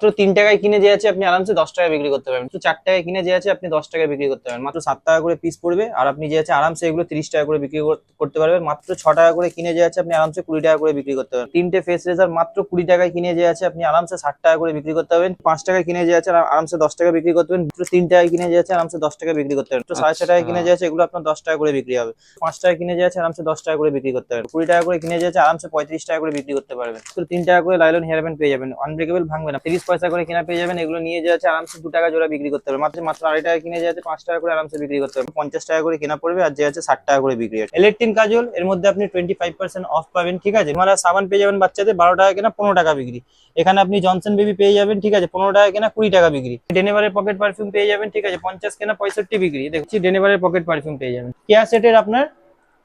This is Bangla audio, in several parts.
মাত্র তিন টাকায় কিনে যে আছে আপনি আরামসে দশ টাকায় বিক্রি করতে পারবেন চার টাকায় কিনে যে আছে আপনি দশ টাকায় বিক্রি করতে পারবেন মাত্র সাত টাকা করে পিস পড়বে আর আপনি যে আছে আরামসে এগুলো তিরিশ টাকা করে বিক্রি করতে পারবেন মাত্র ছ টাকা করে কিনে যে আছে আপনি আরামসে কুড়ি টাকা করে বিক্রি করতে পারবেন তিনটে ফেস রেজার মাত্র কুড়ি টাকায় কিনে যে আছে আপনি আরামসে ষাট টাকা করে বিক্রি করতে পারবেন পাঁচ টাকায় কিনে যে আছে আরামসে দশ টাকা বিক্রি করতে পারবেন মাত্র তিন টাকায় কিনে যে আছে আরামসে দশ টাকা বিক্রি করতে পারবেন সাড়ে ছ টাকায় কিনে যে আছে এগুলো আপনার দশ টাকা করে বিক্রি হবে পাঁচ টাকা কিনে যে আছে আরামসে দশ টাকা করে বিক্রি করতে পারবেন কুড়ি টাকা করে কিনে যে আছে আরামসে পঁয়ত্রিশ টাকা করে বিক্রি করতে পারবেন তিন টাকা করে লাইলন হেয়ার পেয়ে যাবেন আনব্রেকেবল ভাঙবে না তিরিশ পয়সা করে কিনা পেয়ে যাবেন এগুলো নিয়ে যে আছে আরামসে দু টাকা জোড়া বিক্রি করতে পারবেন মাত্র মাত্র আড়াই টাকা কিনে যে আছে পাঁচ টাকা করে আরামসে বিক্রি করতে পারবেন পঞ্চাশ টাকা করে কেনা পড়বে আর যে আছে ষাট টাকা করে বিক্রি হবে। ইলেকট্রিক কাজল এর মধ্যে আপনি টোয়েন্টি ফাইভ পার্সেন্ট অফ পাবেন ঠিক আছে? মানে সাবান পেয়ে যাবেন বাচ্চাদের বারো টাকা কেনা পনেরো টাকা বিক্রি। এখানে আপনি জনসন বেবি পেয়ে যাবেন ঠিক আছে? পনেরো টাকা কেনা কুড়ি টাকা বিক্রি। ডেনেভারের পকেট পারফিউম পেয়ে যাবেন ঠিক আছে? পঞ্চাশ কেনা পঁয়ষট্টি বিক্রি। দেখছি ডেনেভারের পকেট পারফিউম পেয়ে যাবেন। কেয়া সেটের আপনার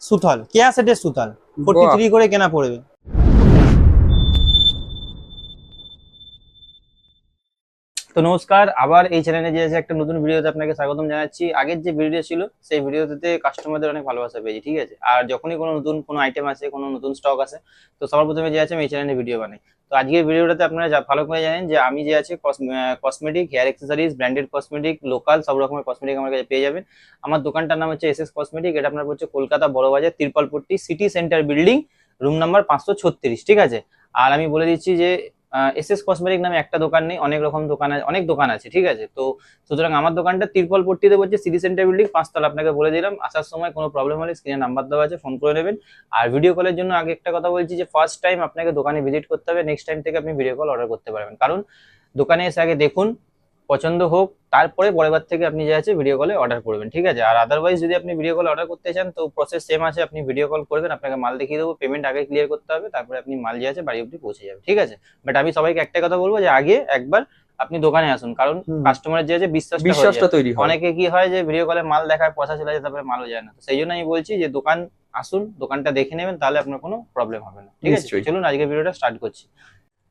সুথল কেয়া সেটের সুথল ফোর্টি থ্রি করে কেনা পড়বে। তো নমস্কার, আবার এই চ্যানেলে যে আছে একটা নতুন ভিডিওতে আপনাকে স্বাগতম জানাচ্ছি। আগের যে ভিডিও ছিল, সেই ভিডিওতে কাস্টমারদের অনেক ভালোবাসা পেয়েছি, ঠিক আছে? আর যখনই কোনো নতুন কোনো আইটেম আসে, কোনো নতুন স্টক আসে, তো সবার প্রথমে যে আছে, আমি এই চ্যানেলে ভিডিও বানাই। তো আজকের ভিডিওটাতে আপনারা যা- ভালো করে জানেন যে, আমি যে আছে cosmetic hair accessories branded cosmetic local সব রকমের কসমেটিক আমার কাছে পেয়ে যাবেন। আমার দোকানটার নাম হচ্ছে এস এস কসমেটিক এটা আপনার হচ্ছে Kolkata Barabazar Tirpalpatti city centre building room number পাঁচশো ছত্রিশ, ঠিক আছে? আর আমি বলে দিচ্ছি যে এস এস কসমেটিক নামে একটা দোকান নেই, অনেক রকম দোকান আছে অনেক দোকান আছে, ঠিক আছে? তো সুতরাং আমার দোকানটা তিরপল পট্টিতে বলছে, সিটি সেন্টার বিল্ডিং পাঁচতলা, আপনাকে বলে দিলাম। আসার সময় কোনো প্রবলেম হলে স্ক্রিনে নাম্বার দেওয়া আছে ফোন করে নেবেন। আর ভিডিও কলের জন্য আগে একটা কথা বলছি যে ফার্স্ট টাইম আপনাকে দোকানে ভিজিট করতে হবে নেক্সট টাইম থেকে আপনি ভিডিও কল অর্ডার করতে পারবেন। কারণ দোকানে এসে আগে দেখুন পছন্দ হোক তারপরে পরের থেকে আপনি যে আছে ভিডিও কলে অর্ডার করবেন ঠিক আছে? আর আদারওয়াইজ যদি আপনি ভিডিও কল অর্ডার করতে চান তো প্রসেস সেম আছে আপনি ভিডিও কল করবেন আপনাকে মাল দেখিয়ে দেবো পেমেন্ট আগে ক্লিয়ার করতে হবে তারপরে আপনি মাল যে আছে বাড়ি অব্দি পৌঁছে যাবে ঠিক আছে? বাট আমি সবাইকে একটা কথা বলব যে আগে একবার আপনি দোকানে আসুন কারণ। কাস্টমারের যে আছে বিশ্বাসটা বিশ্বাসটা তৈরি হয়। অনেকে কি হয় যে ভিডিও কলে মাল দেখায় পয়সা চলে যায় তারপরে মালও যায় না। সেই জন্য আমি বলছি যে দোকান আসুন দোকানটা দেখে নেবেন তাহলে আপনার কোনো প্রবলেম হবে না ঠিক আছে? চলুন আজকে ভিডিওটা স্টার্ট করছি।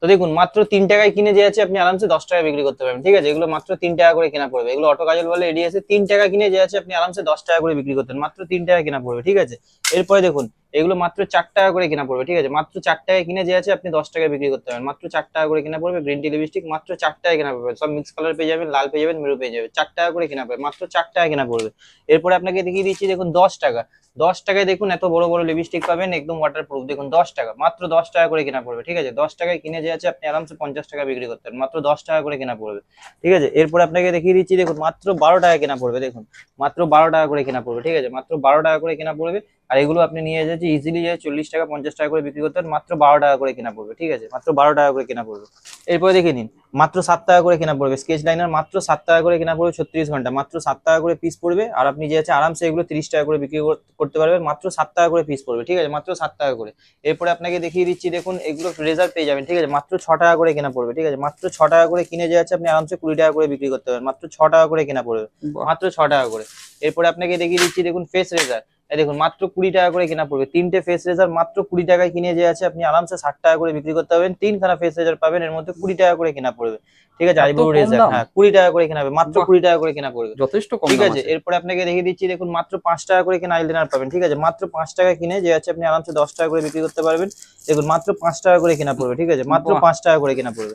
তো দেখুন, মাত্র তিন টাকায় কিনে যে আছে, আপনি আরামসে দশ টাকায় বিক্রি করতে পারবেন। ঠিক আছে? এগুলো মাত্র তিন টাকা করে কেনা পড়বে। এগুলো অটো কাজল বলে এড়িয়ে তিন টাকা কিনে যে আছে, আপনি আরামসে দশ টাকা করে বিক্রি করতেন মাত্র তিন টাকা কেনা পড়বে। ঠিক আছে? এরপরে দেখুন এগুলো মাত্র চার টাকা করে কেনা পড়বে, ঠিক আছে? মাত্র চার টাকায় কিনে যে আছে আপনি দশ টাকায় বিক্রি করতে পারেন মাত্র চার টাকা করে কেনা পড়বে গ্রিন টি লিপস্টিক মাত্র চার টাকায় কেনা পড়বে। সব মিক্স কালার পেয়ে যাবেন, লাল পেয়ে যাবেন মেরু পেয়ে যাবেন। চার টাকা করে কেনা পড়বে, মাত্র চার টাকা কেনা পড়বে। এরপরে আপনাকে দেখিয়ে দিচ্ছি, দেখুন, দশ টাকা। দশ টাকায় দেখুন, এত বড় বড় লিপস্টিক পাবেন, একদম ওয়াটার প্রুফ দেখুন, দশ টাকা, মাত্র দশ টাকা করে কেনা পড়বে, ঠিক আছে? দশ টাকায় কিনে যে আছে, আপনি আরামসে পঞ্চাশ টাকা বিক্রি করতে পারেন মাত্র দশ টাকা করে কেনা পড়বে, ঠিক আছে? এরপর আপনাকে দেখিয়ে দিচ্ছি, দেখুন, মাত্র বারো টাকা কেনা পড়বে, দেখুন, মাত্র বারো টাকা করে কেনা পড়বে, ঠিক আছে? মাত্র বারো টাকা করে কেনা পড়বে আর এগুলো আপনি নিয়ে যাচ্ছে ইজিলি যায় চল্লিশ টাকা পঞ্চাশ টাকা করে বিক্রি করতে মাত্র বারো টাকা করে কেনা পড়বে ঠিক আছে মাত্র বারো টাকা করে কেনা পড়বে এরপরে দেখে নিন মাত্র সাত টাকা করে কেনা পড়বে স্কেচ লাইনার মাত্র সাত টাকা করে কেনা পড়বে ছত্রিশ ঘণ্টা মাত্র সাত টাকা করে পিস পড়বে আর আপনি যে আছে আরামসে এগুলো তিরিশ টাকা করে বিক্রি কর- করতে পারবেন মাত্র সাত টাকা করে পিস পড়বে ঠিক আছে মাত্র সাত টাকা করে এরপরে আপনাকে দেখিয়ে দিচ্ছি দেখুন এগুলো রেজাল্ট পেয়ে যাবেন ঠিক আছে মাত্র ছ টাকা করে কেনা পড়বে ঠিক আছে মাত্র ছ টাকা করে কিনে যে আছে আপনি আরামসে কুড়ি টাকা করে বিক্রি করতে পারবেন মাত্র ছ টাকা করে কেনা পড়বে মাত্র ছ টাকা করে এরপরে আপনাকে দেখিয়ে দিচ্ছি দেখুন ফেস রেজার এই দেখুন মাত্র কুড়ি টাকা করে কেনা পড়বে। তিনটে ফেস রেজার মাত্র কুড়ি টাকায় কিনে যে আছে আপনি আরামসে ষাট টাকা করে বিক্রি করতে পারবেন। তিনখানা ফেস রেজার পাবেন এর মধ্যে কুড়ি টাকা করে কেনা পড়বে। ঠিক আছে আইব্রো রেজার হ্যাঁ কুড়ি টাকা করে কেনা হবে মাত্র কুড়ি টাকা করে কেনা পড়বে। যথেষ্ট কম ঠিক আছে আছে। এরপরে আপনাকে দেখিয়ে দিচ্ছি দেখুন মাত্র পাঁচ টাকা করে কেনা আইলাইনার পাবেন। ঠিক আছে মাত্র পাঁচ টাকা কিনে যে আছে আপনি আরামসে দশ টাকা করে বিক্রি করতে পারবেন। দেখুন মাত্র পাঁচ টাকা করে কেনা পড়বে। ঠিক আছে মাত্র পাঁচ টাকা করে কেনা পড়বে।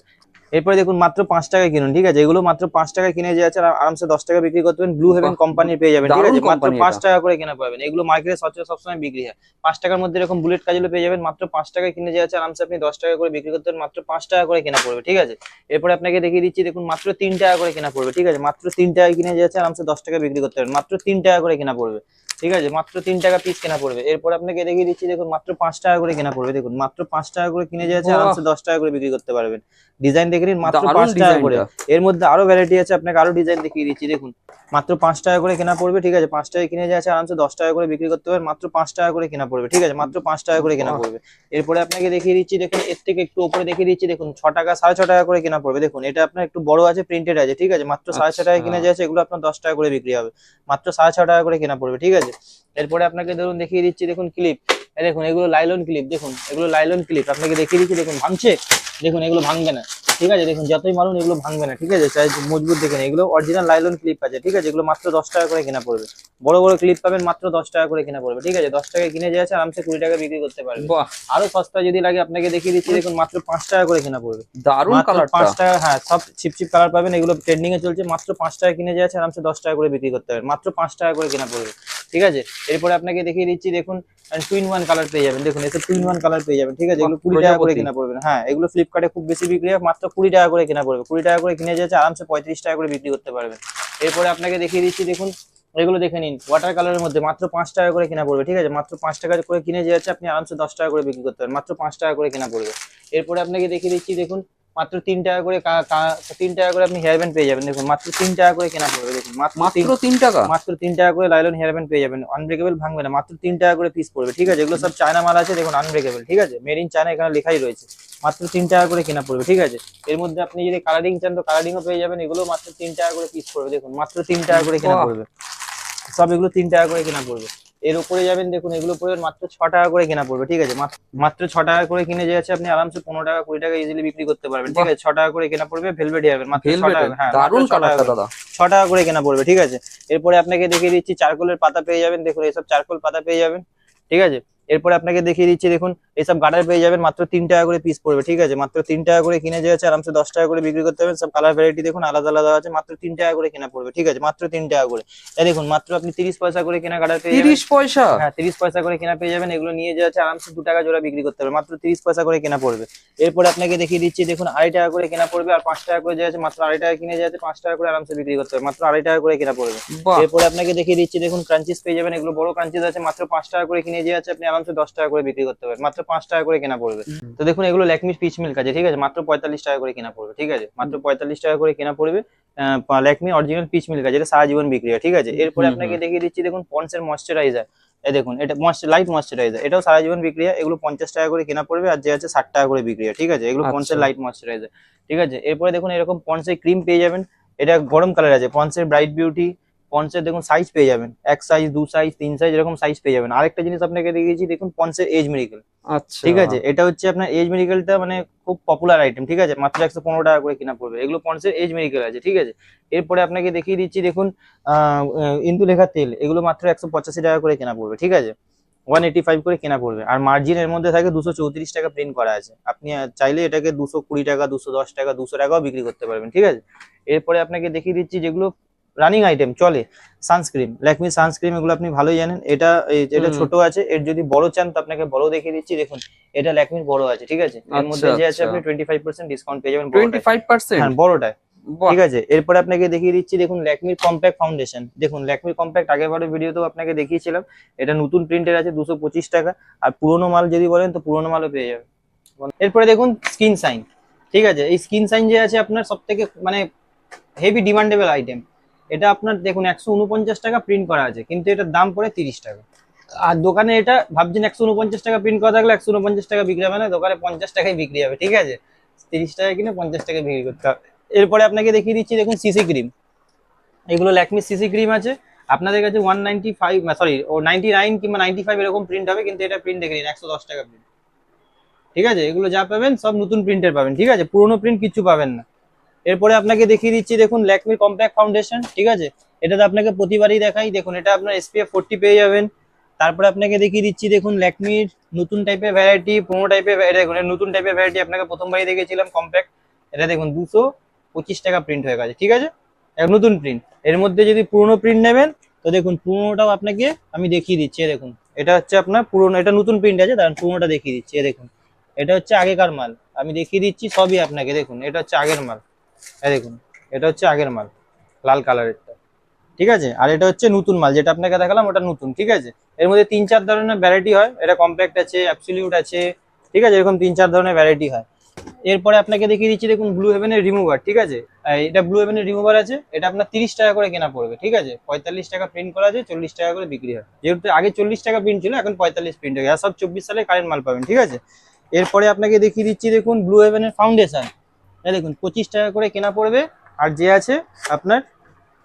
এরপরে দেখুন মাত্র পাঁচ টাকায় কিনুন ঠিক আছে? এগুলো মাত্র পাঁচ টাকা কিনে যে আছে আরামসে দশ টাকা বিক্রি করতে পারবেন ব্লু হেভেন কোম্পানির পেয়ে যাবেন ঠিক আছে? মাত্র পাঁচ টাকা করে কেনা পাবেন। এগুলো মার্কেটে সচরাচর সবসময় বিক্রি হয়। পাঁচ টাকার মধ্যে এরকম বুলেট কাজগুলো পেয়ে যাবেন মাত্র পাঁচ টাকায় কিনে যে আছে আরামসে আপনি দশ টাকা করে বিক্রি করতে পারেন মাত্র পাঁচ টাকা করে কেনা পড়বে ঠিক আছে? এরপরে আপনাকে দেখিয়ে দিচ্ছি দেখুন মাত্র তিন টাকা করে কেনা পড়বে ঠিক আছে? মাত্র তিন টাকায় কিনে যে আছে আরামসে দশ টাকা বিক্রি করতে পারেন মাত্র তিন টাকা করে কেনা পড়বে। ঠিক আছে মাত্র তিন টাকা পিস কেনা পড়বে এরপর আপনাকে দেখিয়ে দিচ্ছি দেখুন মাত্র পাঁচ টাকা করে কেনা পড়বে দেখুন মাত্র পাঁচ টাকা করে কিনে যে আছে বাহ। আরামসে দশ টাকা করে বিক্রি করতে পারবেন ডিজাইন দেখে নিন মাত্র পাঁচ টাকা করে এর মধ্যে আরও ভ্যারাইটি আছে আপনাকে আরও ডিজাইন দেখিয়ে দিচ্ছি দেখুন মাত্র পাঁচ টাকা করে কেনা পড়বে ঠিক আছে পাঁচ টাকা কিনে যে আছে আরামসে দশ টাকা করে বিক্রি করতে পারবেন মাত্র পাঁচ টাকা করে কেনা পড়বে ঠিক আছে মাত্র পাঁচ টাকা করে কেনা পড়বে এরপরে আপনাকে দেখিয়ে দিচ্ছি দেখুন এর থেকে একটু উপরে দেখিয়ে দিচ্ছি দেখুন ছ টাকা সাড়ে ছ টাকা করে কেনা পড়বে দেখুন এটা আপনার একটু বড় আছে প্রিন্টেড আছে ঠিক আছে মাত্র সাড়ে ছ টাকা আচ্ছা। কিনে যে আছে এগুলো আপনার দশ টাকা করে বিক্রি হবে মাত্র সাড়ে ছ টাকা করে কেনা পড়বে ঠিক আছে এরপরে আপনাকে ধরুন দেখিয়ে দিচ্ছি দেখুন ক্লিপ দেখুন এগুলো লাইলন ক্লিপ দেখুন এগুলো লাইলন ক্লিপ আপনাকে দেখিয়ে দিচ্ছি দেখুন ভাঙছে? দেখুন এগুলো ভাঙবে না। ঠিক আছে? দেখুন যতই মারুন এগুলো ভাঙবে না। ঠিক আছে? মজবুত দেখেন এগুলো অরিজিনাল লাইলন ক্লিপ আছে। ঠিক আছে? এগুলো মাত্র দশ টাকা করে কেনা পড়বে। বড় বড় ক্লিপ পাবেন মাত্র দশ টাকা করে কেনা পড়বে। ঠিক আছে? দশ টাকায় কিনে যাচ্ছে আরামসে কুড়ি টাকা বিক্রি করতে পারবে। আরও সস্তা যদি লাগে আপনাকে দেখিয়ে দিচ্ছি দেখুন মাত্র পাঁচ টাকা করে কেনা পড়বে। দারুণ পাঁচ টাকা হ্যাঁ সব চিপ কালার পাবেন। এগুলো ট্রেন্ডিং এ চলছে। মাত্র পাঁচ টাকা কিনে যাচ্ছে আরামসে দশ টাকা করে বিক্রি করতে পারবেন মাত্র পাঁচ টাকা করে কেনা পড়বে। ঠিক আছে? এরপরে আপনাকে দেখিয়ে দিচ্ছি, দেখুন টুইন ওয়ান কালার পেয়ে যাবেন। দেখুন, এসব টুইন ওয়ান কালার পেয়ে যাবেন, ঠিক আছে? এগুলো কুড়ি টাকা করে। কেনা পড়বে হ্যাঁ এগুলো ফ্লিপকার্টে খুব বেশি বিক্রি হয়, মাত্র কুড়ি টাকা করে কেনা পড়বে। কুড়ি টাকা করে কিনে যাচ্ছে, আরামসে পঁয়ত্রিশ টাকা করে বিক্রি করতে পারবেন। এরপরে আপনাকে দেখিয়ে দিচ্ছি, দেখুন, এগুলো দেখে নিন ওয়াটার কালারের মধ্যে মাত্র পাঁচ টাকা করে কেনা পড়বে, ঠিক আছে? মাত্র পাঁচ টাকা করে কিনে যাচ্ছে, আপনি আরামসে দশ টাকা করে বিক্রি করতে পারেন মাত্র পাঁচ টাকা করে কেনা পড়বে। এরপরে আপনাকে দেখিয়ে দিচ্ছি, দেখুন মাত্র তিন টাকা করে তিন টাকা করে আপনি হেয়ার ব্যান্ড পেয়ে যাবেন। দেখুন মাত্র তিন টাকা করে কেনা পড়বে। দেখুন মাত্র তিন টাকা? মাত্র তিন টাকা করে লাইলন হেয়ার ব্যান্ড পেয়ে যাবেন। আনব্রেকেবল ভাঙবে না। মাত্র তিন টাকা করে পিস পড়বে ঠিক আছে? এগুলো সব চায়না মাল আছে দেখুন আনব্রেকেবল ঠিক আছে? মেড ইন চায়না এখানে লেখাই রয়েছে। মাত্র তিন টাকা করে কেনা পড়বে ঠিক আছে? এর মধ্যে আপনি যদি কালারিং চান তো কালারিংও পেয়ে যাবেন। এগুলো মাত্র তিন টাকা করে পিস পড়বে। দেখুন মাত্র তিন টাকা করে কেনা পড়বে। সব এগুলো তিন টাকা করে কেনা পড়বে। এর উপরে যাবেন দেখুন এগুলো পড়বে মাত্র ছ টাকা করে কেনা পড়বে ঠিক আছে? মাত্র- ছ টাকা করে কিনে যাচ্ছে আপনি আরামসে পনেরো টাকা কুড়ি টাকা ইজিলি বিক্রি করতে পারবেন ঠিক আছে? ছ টাকা করে কেনা পড়বে ভেলভেট হেয়ার মাত্র ছ টাকা হ্যাঁ ছ টাকা করে কেনা পড়বে ঠিক আছে? এরপরে আপনাকে দেখিয়ে দিচ্ছি চারকোলের পাতা পেয়ে যাবেন দেখুন এইসব চারকোল পাতা পেয়ে যাবেন ঠিক আছে? এরপরে আপনাকে দেখিয়ে দিচ্ছি দেখুন এইসব গার্ডার পেয়ে যাবেন মাত্র তিন টাকা করে পিস পড়বে ঠিক আছে মাত্র তিন টাকা করে কিনে যাচ্ছে আরামসে দশ টাকা করে বিক্রি করতে পারবেন সব কালার ভ্যারাইটি দেখুন আলাদা আলাদা আছে মাত্র তিন টাকা করে কেনা পড়বে ঠিক আছে মাত্র তিন টাকা করে এই দেখুন মাত্র আপনি তিরিশ পয়সা করে কেনা গার্ডার পেয়ে তিরিশ পয়সা হ্যাঁ তিরিশ পয়সা করে কেনা পেয়ে যাবেন এগুলো নিয়ে যাচ্ছে আরামসে দু টাকা জোড়া বিক্রি করতে হবে মাত্র তিরিশ পয়সা করে কেনা পড়বে এরপরে আপনাকে দেখিয়ে দিচ্ছি দেখুন আড়াই টাকা করে কেনা পড়বে আর পাঁচ টাকা করে যাচ্ছে মাত্র আড়াই টাকা কিনে যাচ্ছে পাঁচ টাকা করে আরামসে বিক্রি করতে হবে মাত্র আড়াই টাকা করে কেনা পড়বে এরপরে আপনাকে দেখিয়ে দিচ্ছি দেখুন ক্রাঞ্চিস পেয়ে যাবেন এগুলো বড় ক্রাঞ্চিস আছে মাত্র পাঁচ টাকা করে কিনে যাচ্ছে আপনি আরামসে দশ টাকা করে বিক্রি করতে পারেন মাত্র পাঁচ টাকা করে কেনা পড়বে। তো দেখুন এগুলো ল্যাকমি পিচ মিল্ক আছে ঠিক আছে? মাত্র পঁয়তাল্লিশ টাকা করে কেনা পড়বে ঠিক আছে? মাত্র পঁয়তাল্লিশ টাকা করে কেনা পড়বে ল্যাকমি অরিজিনাল পিচ মিল্ক আছে এটা সারা জীবন বিক্রি হয় ঠিক আছে? এরপরে আপনাকে দেখিয়ে দিচ্ছি দেখুন পন্সের ময়শ্চারাইজার। এই দেখুন এটা লাইট ময়শ্চারাইজার এটাও সারা জীবন বিক্রি হয় এগুলো পঞ্চাশ টাকা করে কেনা পড়বে আর যে আছে ষাট টাকা করে বিক্রি হয় ঠিক আছে? এগুলো পন্সের আচ্ছা। লাইট ময়শ্চারাইজার ঠিক আছে? এরপরে দেখুন এরকম পন্সের ক্রিম পেয়ে যাবেন এটা গরম কালার আছে পন্সের ব্রাইট বিউটি পন্সের দেখুন সাইজ পেয়ে যাবেন। এক সাইজ দু সাইজ তিন সাইজ এরকম সাইজ পেয়ে যাবেন। আরেকটা জিনিস আপনাকে দেখিয়েছি দেখুন পন্সের এজ মেডিকেল আচ্ছা। ঠিক আছে? এটা হচ্ছে আপনার এজ মেডিকেলটা মানে খুব পপুলার আইটেম ঠিক আছে? মাত্র একশো পনেরো টাকা করে কিনা পড়বে। এগুলো পন্সের এজ মেডিকেল আছে। ঠিক আছে? এরপরে আপনাকে দেখিয়ে দিচ্ছি দেখুন ইন্দু লেখা তেল। এগুলো মাত্র একশো পঁচাশি টাকা করে কেনা পড়বে। ঠিক আছে? ওয়ান এইটি ফাইভ করে কেনা পড়বে। আর মার্জিন এর মধ্যে থাকে দুশো চৌত্রিশ টাকা প্রিন্ট করা আছে। আপনি চাইলে এটাকে দুশো কুড়ি টাকা দুশো দশ টাকা দুশো টাকাও বিক্রি করতে পারবেন। ঠিক আছে? এরপরে আপনাকে দেখিয়ে দিচ্ছি যেগুলো রানিং আইটেম চলে সানস্ক্রিন ল্যাকমি সানস্ক্রিন এগুলো আপনি ভালোই জানেন। এটা এটা ছোট আছে এর যদি বড় চান তো আপনাকে বড় দেখিয়ে দিচ্ছি। দেখুন এটা ল্যাকমির বড় আছে ঠিক আছে? এর মধ্যে আচ্ছা, যে আছে আচ্ছা। আপনি টোয়েন্টি ফাইভ পার্সেন্ট ডিসকাউন্ট পেয়ে যাবেন টোয়েন্টি বড়টায়। ফাইভ পার্সেন্ট হ্যাঁ বড়টায়। ঠিক আছে? এরপরে আপনাকে দেখিয়ে দিচ্ছি দেখুন ল্যাকমির কম্প্যাক্ট ফাউন্ডেশন দেখুন ল্যাকমির কম্প্যাক্ট আগেবারের ভিডিওতেও আপনাকে দেখিয়েছিলাম। এটা নতুন প্রিন্টের আছে দুশো পঁচিশ টাকা। আর পুরোনো মাল যদি বলেন তো পুরোনো মালও পেয়ে যাবেন। এরপরে দেখুন স্কিন সাইন ঠিক আছে? এই স্কিন সাইন যে আছে আপনার সব থেকে মানে হেভি ডিমান্ডেবল আইটেম এটা আপনার দেখুন, একশো উনপঞ্চাশ টাকা প্রিন্ট করা আছে, কিন্তু এটার দাম পড়ে তিরিশ টাকা। আর দোকানে এটা ভাবছেন একশো উনপঞ্চাশ টাকা প্রিন্ট করা থাকলে একশো উনপঞ্চাশ টাকা বিক্রি হবে না, দোকানে পঞ্চাশ টাকায় বিক্রি হবে, ঠিক আছে? তিরিশ টাকা কিনে পঞ্চাশ টাকা বিক্রি করতে হবে। এরপরে আপনাকে দেখিয়ে দিচ্ছি, দেখুন সিসি ক্রিম এগুলো ল্যাকমি সিসি ক্রিম আছে। আপনাদের কাছে ওয়ান নাইনটি ফাইভ সরি ও নাইনটি নাইন কিংবা নাইনটি ফাইভ এরকম প্রিন্ট হবে, কিন্তু এটা প্রিন্ট দেখে নিন, একশো দশ টাকা প্রিন্ট ঠিক আছে? এগুলো যা পাবেন, সব নতুন প্রিন্টের পাবেন, ঠিক আছে? পুরোনো প্রিন্ট কিছু পাবেন না। এরপরে আপনাকে দেখিয়ে দিচ্ছি, দেখুন ল্যাকমির কম্প্যাক্ট ফাউন্ডেশন ঠিক আছে? এটাতে আপনাকে প্রতিবারই দেখাই, দেখুন, এটা আপনার এসপিএফ ফোর্টি পেয়ে যাবেন। তারপরে আপনাকে দেখিয়ে দিচ্ছি, দেখুন ল্যাকমির নতুন টাইপের ভ্যারাইটি পুরোনো টাইপের দেখুন নতুন টাইপের ভ্যারাইটি আপনাকে প্রথমবারই দেখেছিলাম কম্প্যাক্ট এটা দেখুন, দুশো পঁচিশ টাকা প্রিন্ট হয়ে গেছে, ঠিক আছে? নতুন প্রিন্ট এর মধ্যে যদি পুরোনো প্রিন্ট নেবেন, তো দেখুন, পুরোনোটাও আপনাকে আমি দেখিয়ে দিচ্ছি দেখুন। এটা হচ্ছে আপনার পুরোনো, এটা নতুন প্রিন্ট আছে তার পুরোনোটা দেখিয়ে দিচ্ছি দেখুন। এটা হচ্ছে আগেকার মাল, আমি দেখিয়ে দিচ্ছি, সবই আপনাকে, দেখুন, এটা হচ্ছে আগের মাল। এই দেখুন, এটা হচ্ছে আগের মাল, লাল কালারেরটা। ঠিক আছে? আর এটা হচ্ছে নতুন মাল, যেটা আপনাকে দেখালাম, ওটা নতুন, ঠিক আছে? এর মধ্যে তিন চার ধরনের ভ্যারাইটি হয়, এটা কম্প্যাক্ট আছে অ্যাবসলিউট আছে, ঠিক আছে? এরকম তিন চার ধরনের ভ্যারাইটি হয়। এরপরে আপনাকে দেখিয়ে দিচ্ছি, দেখুন ব্লু হেভেনের রিমুভার ঠিক আছে? এটা ব্লু হেভেনের রিমুভার আছে, এটা আপনার তিরিশ টাকা করে কেনা পড়বে, ঠিক আছে? পঁয়তাল্লিশ টাকা প্রিন্ট করা আছে, চল্লিশ টাকা করে বিক্রি হয়। যেহেতু আগে চল্লিশ টাকা প্রিন্ট ছিল, এখন পঁয়তাল্লিশ প্রিন্ট হয়ে সব চব্বিশ সালে কারেন্ট মাল পাবেন, ঠিক আছে? এরপরে আপনাকে দেখিয়ে দিচ্ছি, দেখুন ব্লু হেভেনের ফাউন্ডেশন এই দেখুন, পঁচিশ টাকা করে কেনা পড়বে, আর যে আছে আপনার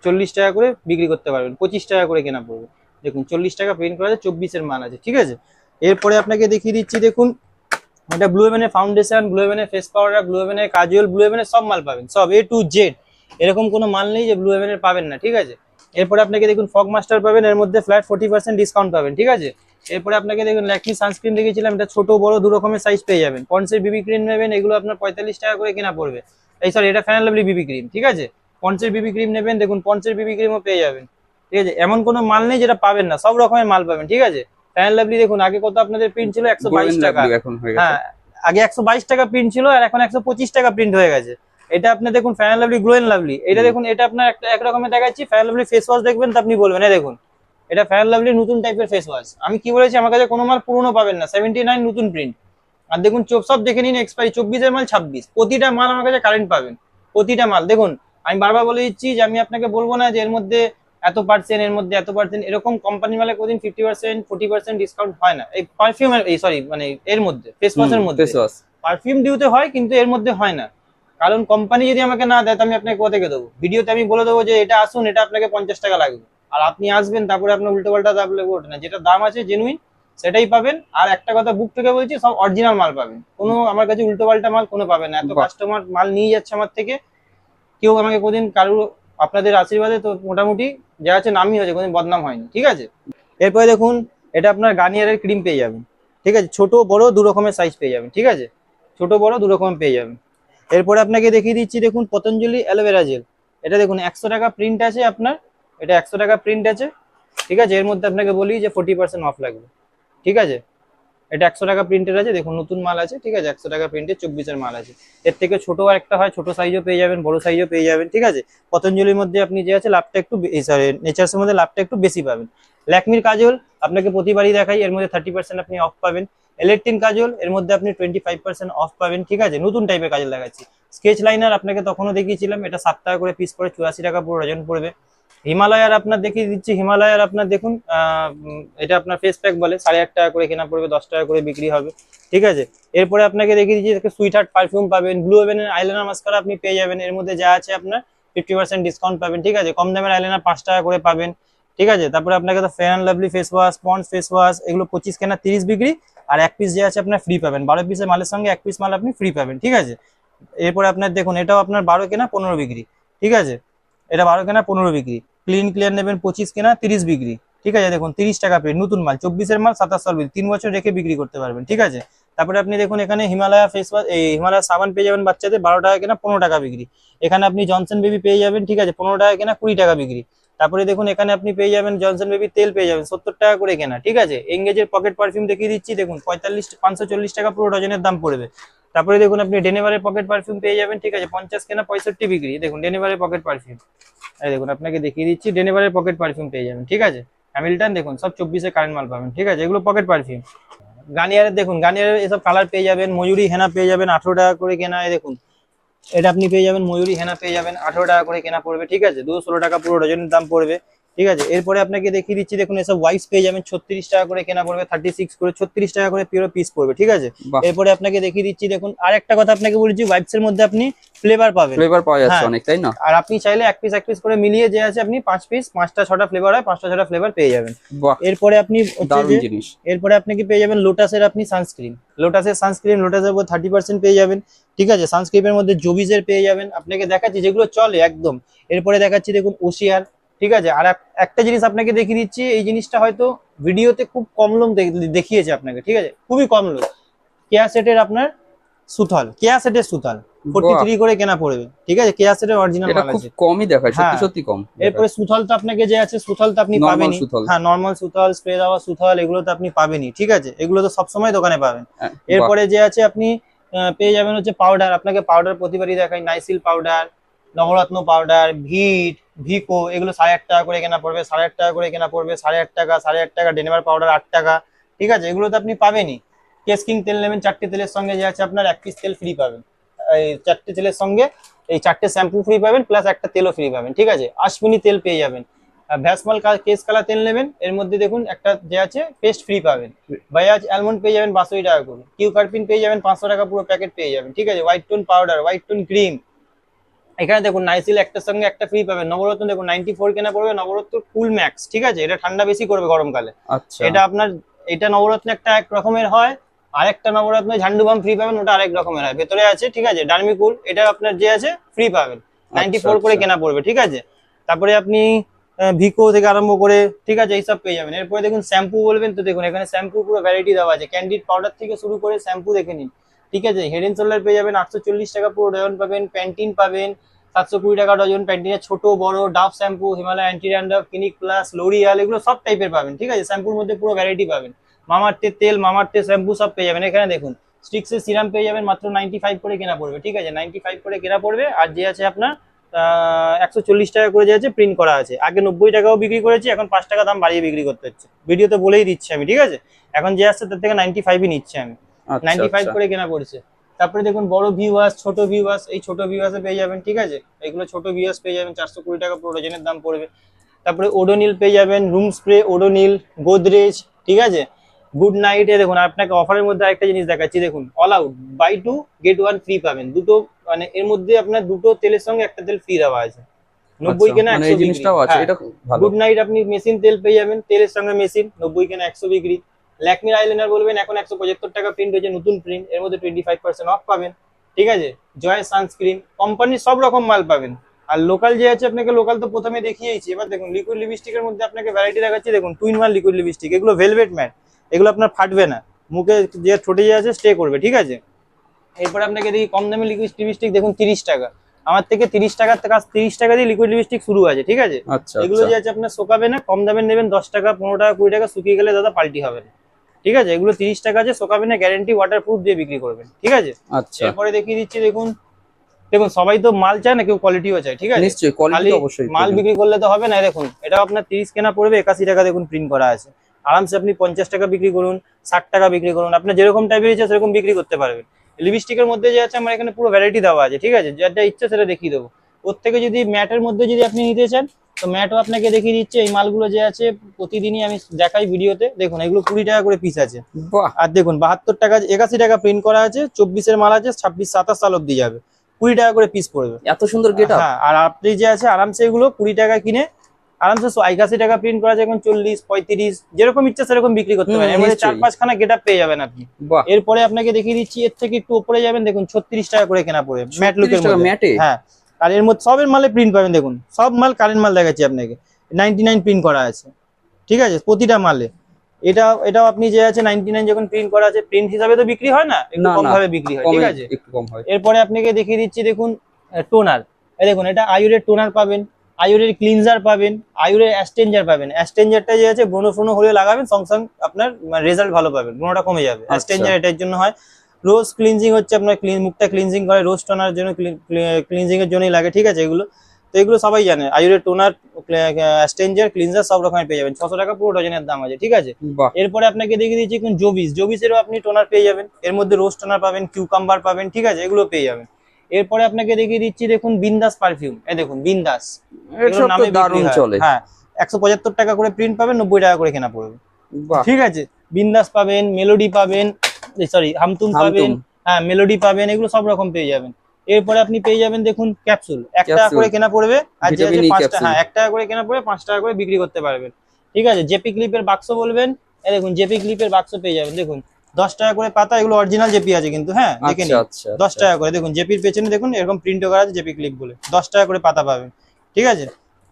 চল্লিশ টাকা করে বিক্রি করতে পারবেন, পঁচিশ টাকা করে কেনা পড়বে। দেখুন, চল্লিশ টাকা প্রিন্ট করা আছে, চব্বিশের মাল আছে, ঠিক আছে? এরপরে আপনাকে দেখিয়ে দিচ্ছি, দেখুন, এটা ব্লু হেভেনের ফাউন্ডেশন ব্লু হেভেনের ফেস পাউডার ব্লু হেভেনের কাজুয়াল ব্লু হেভেনের সব মাল পাবেন, সব এ টু জেড এরকম কোনো মাল নেই যে ব্লু হেভেনের পাবেন না, ঠিক আছে? এরপরে আপনাকে দেখুন ফগ মাস্টার পাবেন, এর মধ্যে ফ্ল্যাট ফোর্টি পার্সেন্ট ডিসকাউন্ট পাবেন, ঠিক আছে? এরপরে আপনাকে দেখুন ল্যাকমি সানস্ক্রিন দেখিয়েছিলাম এটা ছোট বড় দু রকমের সাইজ পেয়ে যাবেন। পন্সের বিবি ক্রিম নেবেন এগুলো আপনার পঁয়তাল্লিশ টাকা করে কেনা পড়বে। এই সরি এটা ফ্যান লাভলি বিবি ক্রিম ঠিক আছে? পন্সের বিবি ক্রিম নেবেন দেখুন পন্সের বিবি ক্রিমও পেয়ে যাবেন ঠিক আছে? এমন কোনো মাল নেই যেটা পাবেন না সব রকমের মাল পাবেন ঠিক আছে? ফ্যান লাভলি দেখুন আগে কত আপনাদের প্রিন্ট ছিল? একশো বাইশ টাকা। হয়ে আগে একশো বাইশ টাকা প্রিন্ট ছিল আর এখন একশো পঁচিশ টাকা প্রিন্ট হয়ে গেছে। এটা আপনি দেখুন ফ্যান লাভলি গ্লোয়েন লাভলি এটা দেখুন এটা আপনার একটা এক রকমের দেখাচ্ছি ফ্যান লাভলি ফেস ওয়াশ দেখবেন তো আপনি বলবেন দেখুন। এটা ফ্যান লাভলি নতুন টাইপের ফেস ওয়াশ আমি কি বলেছি আমার কাছে কোনো মাল পুরনো পাবেন না। সেভেন্টি নাইন নতুন প্রিন্ট আর দেখুন চোপ সব দেখে নিন এক্সপায়ারি চব্বিশের মাল ছাব্বিশ। প্রতিটা মাল আমার কাছে কারেন্ট পাবেন। প্রতিটা মাল। দেখুন আমি বারবার বলে দিচ্ছি যে আমি আপনাকে বলব না যে এর মধ্যে এত পার্সেন্ট এর মধ্যে এত পার্সেন্ট এরকম কোম্পানি মালে কোনদিন fifty percent forty percent discount হয় না। এই পারফিউমের এই সরি মানে এর মধ্যে ফেস ওয়াশের মধ্যে। পারফিউম ডিউতে হয় কিন্তু এর মধ্যে হয় না। কারণ কোম্পানি যদি আমাকে না দেয় তো আমি আপনাকে কোথা থেকে দেবো? ভিডিওতে আমি বলে দেবো যে এটা আসুন এটা আপনাকে পঞ্চাশ টাকা লাগবে। আর আপনি আসবেন তারপরে আপনার উল্টো পাল্টা দাম লাগবে ওঠে না। যেটা দাম আছে জেনুইন সেটাই পাবেন। আর একটা কথা বুক থেকে বলছি সব অরিজিনাল মাল পাবেন। কোনো আমার কাছে উল্টো পাল্টা মাল কোনো পাবেন না। এত কাস্টমার মাল নিয়ে যাচ্ছে আমার থেকে। কেউ আমাকে কোনদিন কারুর আপনাদের আশীর্বাদে তো মোটামুটি যা আছে নামই হয়েছে কোনদিন বদনাম হয়নি। ঠিক আছে? এরপরে দেখুন এটা আপনার গার্নিয়ারের ক্রিম পেয়ে যাবেন। ঠিক আছে? ছোট বড় দু রকমের সাইজ পেয়ে যাবেন। ঠিক আছে? ছোট বড় দু রকম পেয়ে যাবেন। এরপরে আপনাকে দেখিয়ে দিচ্ছি দেখুন পতঞ্জলি অ্যালোভেরা জেল। এটা দেখুন একশো টাকা প্রিন্ট আছে আপনার। এটা একশো টাকা প্রিন্ট আছে, ঠিক আছে? এর মধ্যে আপনাকে বলি যে ফোর্টি পার্সেন্ট অফ লাগবে, ঠিক আছে? এটা একশো টাকা প্রিন্টের আছে, দেখুন নতুন মাল আছে, ঠিক আছে? একশো টাকা প্রিন্টের চব্বিশের মাল আছে। এর থেকে ছোট একটা হয়, ছোট সাইজও পেয়ে যাবেন, বড় সাইজও পেয়ে যাবেন, ঠিক আছে? পতঞ্জলির মধ্যে আপনি যে আছে, লাভটা একটু সরি নেচার্সের মধ্যে লাভটা একটু বেশি পাবেন। ল্যাকমির কাজল, আপনাকে প্রতিবারই দেখাই, এর মধ্যে থার্টি পার্সেন্ট আপনি অফ পাবেন। এলেকট্রিন কাজল, এর মধ্যে আপনি টোয়েন্টি ফাইভ পার্সেন্ট অফ পাবেন, ঠিক আছে? নতুন টাইপের কাজল দেখাচ্ছি স্কেচ লাইনার আপনাকে তখনও দেখিয়েছিলাম, এটা সাত টাকা করে পিস পড়ে, চুরাশি টাকা পুরো ডজন পড়বে। হিমালয়ার আপনার দেখিয়ে দিচ্ছি, হিমালয়ার আপনার দেখুন এটা আপনার ফেস প্যাক বলে, সাড়ে আট টাকা করে কেনা পড়বে, দশ টাকা করে বিক্রি হবে, ঠিক আছে? এরপরে আপনাকে দেখিয়ে দিচ্ছি সুইট হার্ট পারফিউম পাবেন ব্লু হেভেনের আইলাইনার মাস্কারা আপনি পেয়ে যাবেন, এর মধ্যে যা আছে আপনার ফিফটি পার্সেন্ট ডিসকাউন্ট পাবেন, ঠিক আছে? কম দামের আইলাইনার পাঁচ টাকা করে পাবেন, ঠিক আছে? তারপরে আপনাকে তো fair and lovely face wash Ponds face wash এগুলো পঁচিশ কেনা তিরিশ বিক্রি, আর এক পিস যে আছে আপনার ফ্রি পাবেন, বারো পিসের মালের সঙ্গে এক পিস মাল আপনি ফ্রি পাবেন, ঠিক আছে? এরপরে আপনার দেখুন, এটাও আপনার বারো কেনা পনেরো বিক্রি, ঠিক আছে? এটা বারো কেনা পনেরো বিক্রি। ক্লিন ক্লিয়ার নেবেন পঁচিশ কেনা তিরিশ বিক্রি। ঠিক আছে, দেখুন, তিরিশ টাকা পেয়ে, নতুন মাল, চব্বিশের মাল, সাতাশ সাল তিন বছর রেখে বিক্রি করতে পারবেন, ঠিক আছে? তারপরে আপনি দেখুন, এখানে হিমালয়া ফেস ওয়াশ এই হিমালয়া সাবান পেয়ে যাবেন বাচ্চাদের, বারো টাকা কেনা পনেরো টাকা বিক্রি। এখানে আপনি জনসন বেবি পেয়ে যাবেন, ঠিক আছে, পনেরো টাকা কেনা কুড়ি টাকা বিক্রি। তারপরে দেখুন, এখানে আপনি পেয়ে যাবেন জনসন বেবি তেল পেয়ে যাবেন, সত্তর টাকা করে কেনা, ঠিক আছে? এঙ্গেজের পকেট পারফিউম দেখিয়ে দিচ্ছি, দেখুন, পঁয়তাল্লিশ, পাঁচশো চল্লিশ টাকা পুরো ডজনের দাম পড়বে। তারপরে দেখুন আপনি ডেনেভারের পকেট পারফিউম পেয়ে যাবেন, ঠিক আছে? পঞ্চাশ কেনা পঁয়ষট্টি বিক্রি। দেখুন ডেনেভারের পকেট পারফিউম এই দেখুন, আপনাকে দেখিয়ে দিচ্ছি ডেনেভারের পকেট পারফিউম পেয়ে যাবেন, ঠিক আছে? হ্যামিল্টন দেখুন, সব চব্বিশে কারেন্ট মাল পাবেন, ঠিক আছে? এগুলো পকেট পারফিউম গার্নিয়ারের দেখুন গার্নিয়ারের এসব কালার পেয়ে যাবেন, ময়ূরী হেনা পেয়ে যাবেন, আঠেরো টাকা করে কেনা দেখুন। এটা আপনি পেয়ে যাবেন, ময়ূরী হেনা পেয়ে যাবেন, আঠেরো টাকা করে কেনা পড়বে, ঠিক আছে? দুশো ষোলো টাকা পুরো ডজনের দাম পড়বে। ঠিক আছে? এরপরে আপনাকে দেখিয়ে দিচ্ছি দেখুন এসব ওয়াইস পেয়ে যাবেন ছত্রিশ টাকা করে কেনা পড়বে থার্টি সিক্স করে ছত্রিশ টাকা করে পিওর পিস পড়বে ঠিক আছে? এরপরে আপনাকে দেখিয়ে দিচ্ছি দেখুন আর একটা কথা আপনাকে বলছি ওয়াইপস এর মধ্যে আপনি ফ্লেভার পাবেন। ফ্লেভার পাওয়া যাচ্ছে হ্যাঁ। অনেক তাই না? আর আপনি চাইলে এক পিস এক পিস করে মিলিয়ে যে আছে আপনি পাঁচ পিস পাঁচটা ছটা ফ্লেভার হয় পাঁচটা ছটা ফ্লেভার পেয়ে যাবেন। এরপরে আপনি জিনিস। এরপরে আপনি কি পেয়ে যাবেন লোটাসের আপনি সানস্ক্রিন লোটাসের সানস্ক্রিন লোটাসের উপর থার্টি পার্সেন্ট পেয়ে যাবেন ঠিক আছে? সানস্ক্রিনের মধ্যে জবিজের পেয়ে যাবেন। আপনাকে দেখাচ্ছি যেগুলো চলে একদম। এরপরে দেখাচ্ছি দেখুন ওশিয়ার ঠিক আছে? আর একটা জিনিস আপনাকে দেখিয়ে দিচ্ছি এই জিনিসটা হয়তো ভিডিওতে খুব কম দেখ- দেখিয়েছে আপনাকে ঠিক আছে? খুবই কম লোক। কেয়া সেটের আপনার সুথল কেয়া সেটের সুথল করে কেনা পড়বে ঠিক আছে? কেয়া সেটের অরিজিনাল এটা মাল খুব কমই দেখায় সত্যি হ্যাঁ। সত্যি কম এরপরে সুথল তো আপনাকে যে আছে সুথল তো আপনি পাবেনই। হ্যাঁ নর্মাল সুথল স্প্রে দেওয়া সুথল এগুলো তো আপনি পাবেনই ঠিক আছে? এগুলো তো সবসময় দোকানে পাবেন। হ্যাঁ, এরপরে যে আছে আপনি পেয়ে যাবেন হচ্ছে পাউডার আপনাকে পাউডার প্রতিবারই দেখাই নাইসিল পাউডার নবরত্ন পাউডার ভিট ভিকো, এগুলো সাড়ে আট টাকা করে কেনা পড়বে, সাড়ে আট টাকা করে কেনা পড়বে, সাড়ে আট টাকা, সাড়ে আট টাকা ডেনেভার পাউডার আট টাকা, ঠিক আছে? এগুলো তো আপনি পাবেনই। কেসকিং তেল নেবেন, চারটে তেলের সঙ্গে যে আছে আপনার এক পিস তেল ফ্রি পাবেন। এই চারটে তেলের সঙ্গে এই চারটে শ্যাম্পু ফ্রি পাবেন প্লাস একটা তেলও ফ্রি পাবেন, ঠিক আছে? আশমিনি তেল পেয়ে যাবেন। ভ্যাসমাল কেস কালার তেল নেবেন, এর মধ্যে দেখুন একটা যে আছে পেস্ট ফ্রি পাবেন। বাজাজ অ্যালমন্ড পেয়ে যাবেন বাষট্টি টাকা করে। কিউ কার্পিন পেয়ে যাবেন পাঁচশো টাকা, পুরো প্যাকেট পেয়ে যাবেন, ঠিক আছে? White tone powder white tone cream এখানে দেখুন নাইসিল একটার সঙ্গে একটা ফ্রি পাবেন। নবরত্ন দেখুন নাইনটি ফোর কেনা পড়বে নবরত্ন কুল ম্যাক্স ঠিক আছে? এটা ঠান্ডা বেশি করবে গরমকালে। আচ্ছা। এটা আপনার এটা নবরত্ন একটা এক রকমের হয় আরেকটা নবরত্ন ঝান্ডু বাম ফ্রি পাবেন ওটা আরেক রকমের হয়। ভেতরে আছে ঠিক আছে ডার্মিকুল এটা আপনার যে আছে ফ্রি পাবেন। নাইনটি ফোর করে আচ্ছা। কেনা পড়বে ঠিক আছে? তারপরে আপনি ভিকো থেকে আরম্ভ করে ঠিক আছে এইসব পেয়ে যাবেন। এরপরে দেখুন শ্যাম্পু বলবেন তো দেখুন এখানে শ্যাম্পু পুরো ভ্যারাইটি দেওয়া আছে। ক্যান্ডিড পাউডার থেকে শুরু করে শ্যাম্পু দেখে নিন। ঠিক আছে? হেড এন্ড শোল্ডার পেয়ে যাবেন আটশো চল্লিশ টাকা পুরো ডজন পাবেন প্যান্টিন পাবেন, সাতশো কুড়ি টাকা ডজন প্যান্টিনের ছোট, বড় ডাভ শ্যাম্পু হিমালয় অ্যান্টি র্যান্ডাভ ক্লিনিক প্লাস লোরিয়াল এগুলো সব টাইপের পাবেন, ঠিক আছে? শ্যাম্পুর মধ্যে পুরো ভ্যারাইটি পাবেন। মামার্থের তেল মামার্থের শ্যাম্পু সব পেয়ে যাবেন। এখানে দেখুন স্টিক্সের সিরাম পেয়ে যাবেন মাত্র নাইনটি ফাইভ করে কেনা পড়বে, ঠিক আছে? নাইনটি ফাইভ করে কেনা পড়বে, আর যে আছে আপনার একশো চল্লিশ টাকা করে যে আছে প্রিন্ট করা আছে। আগে নব্বই টাকাও বিক্রি করেছি, এখন পাঁচ টাকা দাম বাড়িয়ে বিক্রি করতে হচ্ছে। ভিডিওতে বলেই দিচ্ছি আমি, ঠিক আছে? এখন যে আসছে, তার থেকে নাইনটি ফাইভই নিচ্ছি আমি। নাইনটি ফাইভ আচ্ছা। করে কেনা পড়ছে। তারপরে দেখুন বড় ভিউয়ার্স ছোট ভিউয়ার্স এই ছোট ভিউয়ার্সে পেয়ে যাবেন ঠিক আছে? এগুলো ছোট ভিউয়ার্স পেয়ে যাবেন চারশো কুড়ি টাকা পুরো ডজনের দাম পড়বে। তারপরে ওডোনিল পেয়ে যাবেন রুম স্প্রে ওডোনিল গোদরেজ ঠিক আছে? গুড নাইটে দেখুন আপনাকে অফারের মধ্যে আরেকটা জিনিস দেখাচ্ছি দেখুন all out buy two get one free পাবেন। দুটো মানে এর মধ্যে আপনার দুটো তেলের সঙ্গে একটা তেল ফ্রি দেওয়া আছে। নব্বই আচ্ছা, কেনা মানে এই জিনিসটাও আছে এটা ভালো। গুড নাইট আপনি মেশিন তেল পেয়ে যাবেন তেলের সঙ্গে মেশিন নব্বই কেনা একশো বিক্রি। ল্যাকমির আইলাইনার বলবেন এখন একশো পঁচাত্তর টাকা প্রিন্ট হয়েছে নতুন প্রিন্ট এর মধ্যে টোয়েন্টি ফাইভ পার্সেন্ট অফ পাবেন ঠিক আছে? জয় সানস্ক্রিন কোম্পানির সব রকম মাল পাবেন। আর লোকাল যে আছে আপনাকে লোকাল তো প্রথমে দেখিয়েছি। এবার দেখুন লিকুইড লিপস্টিকের মধ্যে আপনাকে ভ্যারাইটি দেখাচ্ছি দেখুন টুইন ওয়ান লিকুইড লিপস্টিক এগুলো ভেলভেট ম্যাট এগুলো আপনার ফাটবে না। মুখে যে ঠোঁটে যে আছে স্টে করবে ঠিক আছে? এরপরে আপনাকে দেখি কম দামে লিকুইড লিপস্টিক দেখুন তিরিশ টাকা। আমার থেকে তিরিশ টাকার থেকে তিরিশ টাকা দিয়ে লিকুইড লিপস্টিক শুরু আছে ঠিক আছে? আচ্ছা এগুলো আচ্ছা। যে আছে আপনার শোকাবে না কম দামে নেবেন দশ টাকা পনেরো টাকা কুড়ি টাকা শুকিয়ে গেলে দাদা পাল্টি হবে না। ঠিক আছে? এগুলো তিরিশ টাকা আছে শোকাবে না গ্যারেন্টি ওয়াটার প্রুফ দিয়ে বিক্রি করবেন ঠিক আছে? আচ্ছা। এরপরে দেখিয়ে দিচ্ছি দেখুন দেখুন সবাই তো মাল চায় না কেউ কোয়ালিটিও চায় ঠিক আছে? নিশ্চয়ই কোয়ালিটি অবশ্যই মাল বিক্রি করলে তো হবে না দেখুন এটা আপনার তিরিশ কেনা পড়বে একাশি টাকা দেখুন প্রিন্ট করা আছে। আরামসে আপনি পঞ্চাশ টাকা বিক্রি করুন ষাট টাকা বিক্রি করুন আপনার যেরকম টাইপের ইচ্ছা সেরকম বিক্রি করতে পারবেন। লিপস্টিকের মধ্যে যে আছে আমার এখানে পুরো ভ্যারাইটি দেওয়া আছে ঠিক আছে? যেটা ইচ্ছা সেটা দেখিয়ে দেবো। ওর থেকে যদি ম্যাটের মধ্যে যদি আপনি নিতে চান তো ম্যাটও আপনাকে দেখিয়ে দিচ্ছে এই মালগুলো যে আছে প্রতিদিনই আমি দেখাই ভিডিওতে। দেখুন এগুলো কুড়ি টাকা করে পিস আছে। আর দেখুন বাহাত্তর টাকা একাশি টাকা প্রিন্ট করা আছে চব্বিশের মাল আছে ছাব্বিশ সাতাশ সাল অব্দি যাবে। কুড়ি টাকা করে পিস পড়বে। এত সুন্দর গেট হ্যাঁ আর আপনি যে আছে আরামসে এগুলো কুড়ি টাকা কিনে আরামসে একাশি টাকা প্রিন্ট করা আছে এখন চল্লিশ পঁয়ত্রিশ যেরকম ইচ্ছা সেরকম বিক্রি করতে পারেন। চার। পাঁচখানা গেট পেয়ে যাবেন আপনি। এরপরে আপনাকে দেখিয়ে দিচ্ছি এর থেকে একটু উপরে যাবেন দেখুন ছত্রিশ টাকা করে কেনা পড়বে ম্যাট 36 লুকের হ্যাঁ। আর এর মধ্যে সবের মালে প্রিন্ট পাবেন দেখুন। সব মাল কারেন্ট মাল দেখাচ্ছি আপনাকে। নাইনটি নাইন প্রিন্ট করা আছে। ঠিক আছে? প্রতিটা মালে। এটা এটাও আপনি যে আছে নাইনটি নাইন যখন প্রিন্ট করা আছে প্রিন্ট হিসাবে তো বিক্রি হয় না? একটু কম ভাবে বিক্রি হয় ঠিক আছে? একটু কম হয়। এরপরে আপনাকে দেখিয়ে দিচ্ছি দেখুন টোনার এই দেখুন এটা আয়ুরের টোনার পাবেন আয়ুরের ক্লিনজার পাবেন আয়ুরের অ্যাস্টেঞ্জার পাবেন। অ্যাস্টেঞ্জারটা যে আছে ব্রোনো ফ্রোনো হলে লাগাবেন সঙ্গে সঙ্গে আপনার রেজাল্ট ভালো পাবেন ব্রোনোটা কমে যাবে। অ্যাস্টেঞ্জার এটার জন্য হয় রোজ ক্লিনজিং হচ্ছে আপনার ক্লিন মুখটা ক্লিনজিং করে রোজ টোনার জন্য ক্লিনজিং এর জন্যই লাগে ঠিক আছে এগুলো? তো এগুলো সবাই জানে। আয়ুরের টোনার অ্যাস্টেঞ্জার ক্লিনজার সব রকমের পেয়ে যাবেন। ছশো টাকা পুরো ডজনের দাম আছে ঠিক আছে? এরপরে আপনাকে দেখিয়ে দিচ্ছি কোন জোবিস জোবিসেরও আপনি টোনার পেয়ে যাবেন। এর মধ্যে রোজ টোনার পাবেন কিউকাম্বার পাবেন ঠিক আছে? এগুলো পেয়ে যাবেন। এরপরে আপনাকে দেখিয়ে দিচ্ছি দেখুন বিন্দাস পারফিউম এই দেখুন বিন্দাস নামে দারুণ চলে। হ্যাঁ একশো পঁচাত্তর টাকা করে প্রিন্ট পাবেন নব্বই টাকা করে কেনা পড়বে। ঠিক আছে? বিন্দাস পাবেন মেলোডি পাবেন সরি হামতুম পাবেন হ্যাঁ মেলোডি পাবেন এগুলো সব রকম পেয়ে যাবেন। এরপরে আপনি পেয়ে যাবেন দেখুন ক্যাপসুল এক টাকা করে কেনা পড়বে আর যে আছে E পাঁচটা হ্যাঁ এক টাকা করে কেনা পড়বে পাঁচ টাকা করে বিক্রি করতে পারবেন। ঠিক আছে জেপি ক্লিপের বাক্স বলবেন এই দেখুন জেপি ক্লিপের বাক্স পেয়ে যাবেন দেখুন। দশ টাকা করে পাতা এগুলো অরিজিনাল জেপি আছে কিন্তু হ্যাঁ দেখে আচ্ছা আচ্ছা দশ টাকা করে দেখুন জেপির পেছনে দেখুন এরকম প্রিন্টও করা আছে জেপি ক্লিপ বলে। দশ টাকা করে পাতা পাবেন। ঠিক আছে?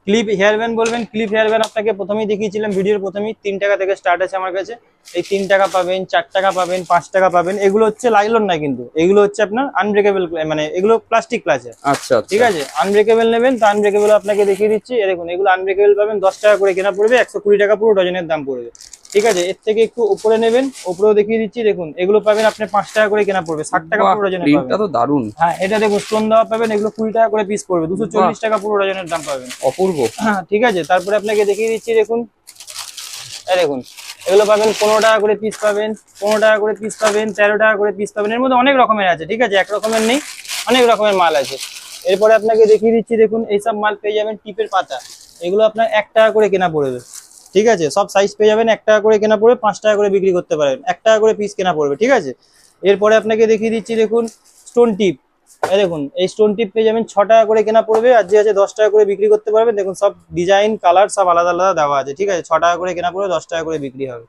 ক্লিপ হেয়ার ব্যান্ড বলবেন ক্লিপ হেয়ার ব্যান্ড আপনাকে প্রথমেই দেখিয়েছিলাম ভিডিওর প্রথমেই তিন টাকা থেকে স্টার্ট আছে আমার কাছে। এই তিন টাকা পাবেন চার টাকা পাবেন পাঁচ টাকা পাবেন এগুলো হচ্ছে লাইলন না কিন্তু। এগুলো হচ্ছে আপনার আনব্রেকেবল মানে এগুলো প্লাস্টিক প্লাসে আচ্ছা ঠিক আচ্ছা আছে? আনব্রেকেবল নেবেন তো আনব্রেকেবল আপনাকে দেখিয়ে দিচ্ছি। দেখুন এগুলো আনব্রেকেবল পাবেন দশ টাকা করে কেনা পড়বে একশো কুড়ি টাকা পুরো ডজনের দাম পড়বে। ঠিক আছে? এর থেকে একটু উপরে নেবেন উপরেও দেখিয়ে দিচ্ছি দেখুন এগুলো পাবেন আপনি পাঁচ টাকা করে কেনা পড়বে ষাট টাকা পুরো ডজনের তো দারুণ। হ্যাঁ এটা দেখুন স্টোন দেওয়া পাবেন এগুলো কুড়ি টাকা করে পিস পড়বে দুশো চল্লিশ টাকা পুরো ডজনের দাম পাবেন। অপূর্ব। হ্যাঁ ঠিক আছে? তারপরে আপনাকে দেখিয়ে দিচ্ছি দেখুন। দেখুন এগুলো পাবেন পনেরো টাকা করে পিস পাবেন, পনেরো টাকা করে পিস পাবেন, তেরো টাকা করে পিস পাবেন। এর মধ্যে অনেক রকমের আছে, ঠিক আছে? এক রকমের নেই, অনেক রকমের মাল আছে। এরপরে আপনাকে দেখিয়ে দিচ্ছি, দেখুন, এইসব মাল পেয়ে যাবেন টিপের পাতা। এগুলো আপনার এক টাকা করে কেনা পড়বে, ঠিক আছে? সব সাইজ পেয়ে যাবেন, এক টাকা করে কেনা পড়বে, পাঁচ টাকা করে বিক্রি করতে পারবেন। এক টাকা করে পিস কেনা পড়বে, ঠিক আছে? এরপরে আপনাকে দেখিয়ে দিচ্ছি, দেখুন স্টোন টিপ এই দেখুন, এই স্টোন টিপ পেয়ে যাবেন ছ টাকা করে কেনা পড়বে আর যে আছে দশ টাকা করে বিক্রি করতে পারবেন। দেখুন, সব ডিজাইন কালার সব আলাদা আলাদা দেওয়া আছে, ঠিক আছে? ছ টাকা করে কেনা পড়বে, দশ টাকা করে বিক্রি হবে,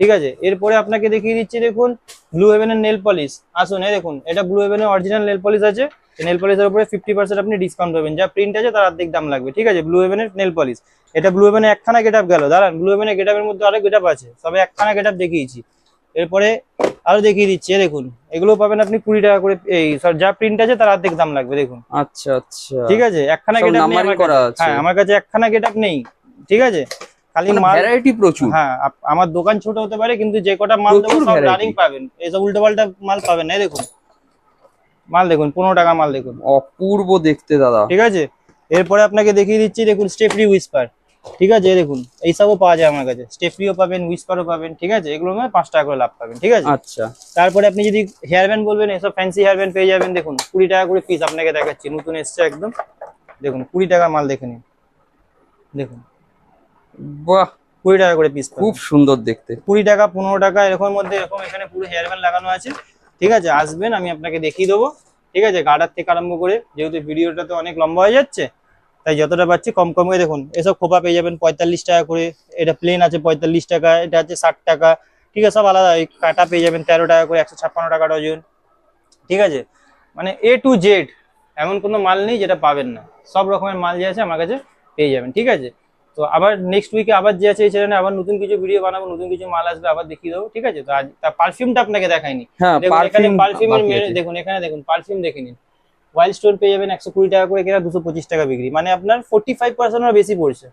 ঠিক আছে? এরপরে আপনাকে দেখিয়ে দিচ্ছি, দেখুন ব্লু হেভেনের নেল পলিশ আসুন, এই দেখুন, এটা ব্লু হেভেনের অরিজিনাল নেল পলিশ আছে। নেল পলিশের উপরে ফিফটি পার্সেন্ট আপনি ডিসকাউন্ট পাবেন। যা প্রিন্ট আছে, তার অর্ধেক দাম লাগবে, ঠিক আছে? ব্লু হেভেনের নেল পলিশ এটা ব্লু হেভেনের একখানা গেট আপ গেল, দাঁড়ান ব্লু হেভেনের গেট আপের মধ্যে আরও গেট আপ আছে। সবে একখানা গেট আপ দেখিয়েছি। এরপরে আরও দেখিয়ে দিচ্ছি দেখুন। এগুলো পাবেন আপনি কুড়ি টাকা করে এই যা প্রিন্ট আছে তার অর্ধেক দাম লাগবে দেখুন। আচ্ছা আচ্ছা। ঠিক আছে? একখানা গেট। হ্যাঁ আমার কাছে একখানা গেট আপ নেই। ঠিক আছে? খালি মাল ভ্যারাইটি প্রচুর। হ্যাঁ আমার দোকান ছোট হতে পারে কিন্তু যে কটা মাল দেবো সব রানিং পাবেন। এইসব উল্টো পাল্টা মাল পাবেন না দেখুন। মাল দেখুন পনেরো টাকা মাল দেখুন। অপূর্ব দেখতে দাদা। ঠিক আছে? এরপরে আপনাকে দেখিয়ে দিচ্ছি দেখুন স্টেফরি উইসপার ঠিক আছে এই দেখুন এইসবও পাওয়া যায় আমার কাছে। স্টেফরিও পাবেন উইসপারও পাবেন ঠিক আছে? এগুলো মানে পাঁচ টাকা করে লাভ পাবেন ঠিক আছে? আচ্ছা। তারপরে আপনি যদি হেয়ার ব্যান্ড বলবেন এসব ফ্যান্সি হেয়ার ব্যান্ড পেয়ে যাবেন দেখুন কুড়ি টাকা করে পিস আপনাকে দেখাচ্ছি নতুন এসছে একদম। দেখুন কুড়ি টাকা মাল দেখে নিন। দেখুন। বাহ! কুড়ি টাকা করে পিস খুব সুন্দর দেখতে। কুড়ি টাকা পনেরো টাকা এরকম মধ্যে এরকম এখানে পুরো হেয়ার ব্যান্ড লাগানো আছে। ঠিক আছে আসবেন আমি আপনাকে দেখিয়ে দেবো। ঠিক আছে গার্ডার থেকে আরম্ভ করে যেহেতু ভিডিওটা তো অনেক লম্বা হয়ে যাচ্ছে তাই যতটা পাচ্ছি কম কম করে দেখুন। এসব খোপা পেয়ে যাবেন পঁয়তাল্লিশ টাকা করে। এটা প্লেন আছে পঁয়তাল্লিশ টাকা এটা আছে ষাট টাকা। ঠিক আছে সব আলাদা। কাটা পেয়ে যাবেন তেরো টাকা করে একশো ছাপ্পান্ন টাকা ডজন। ঠিক আছে? মানে এ টু জেড এমন কোনো মাল নেই যেটা পাবেন না। সব রকমের মাল যে আছে আমার কাছে পেয়ে যাবেন। ঠিক আছে? তো আবার নেক্সট উইকে আবার যে আছে এই চ্যানেলে আবার নতুন কিছু ভিডিও বানাবো নতুন কিছু মাল আসবে আবার দেখিয়ে দেবো। ঠিক আছে? তো আজ তার পারফিউমটা আপনাকে দেখাইনি। হ্যাঁ দেখুন এখানে পারফিউম পারফিউমের দেখুন এখানে দেখুন পারফিউম দেখে নিন। ওয়াইল্ড স্টোন পেয়ে যাবেন একশো কুড়ি টাকা করে কেনা, দুশো পঁচিশ টাকা বিক্রি। মানে আপনার ফোর্টি ফাইভ পার্সেন্টের বেশি পড়ছে।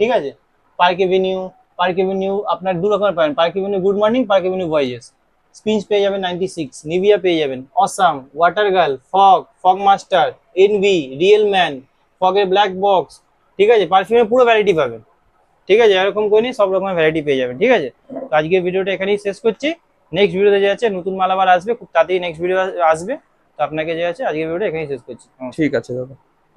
ঠিক আছে? পার্ক এভিনিউ পার্ক এভিনিউ আপনার দু রকমের পাবেন। Park avenue good morning park avenue voyages স্পিঞ্চ পেয়ে যাবেন নাইনটি সিক্স নিভিয়া পেয়ে যাবেন। Awesome water girl Fogg Fogg master envy real man ফগের black box ঠিক আছে? পারফিউমের পুরো ভ্যারাইটি পাবেন। ঠিক আছে? এরকম করে নিয়ে সব রকমের ভ্যারাইটি পেয়ে যাবেন। ঠিক আছে? তো আজকের ভিডিওটা এখানেই শেষ করছি। নেক্সট ভিডিওতে যে আছে নতুন মাল আবার আসবে, খুব তাড়াতাড়ি নেক্সট ভিডিও আসবে। তো আপনাকে যে আছে আজকের ভিডিওটা এখানেই শেষ করছি। ঠিক আছে দাদা।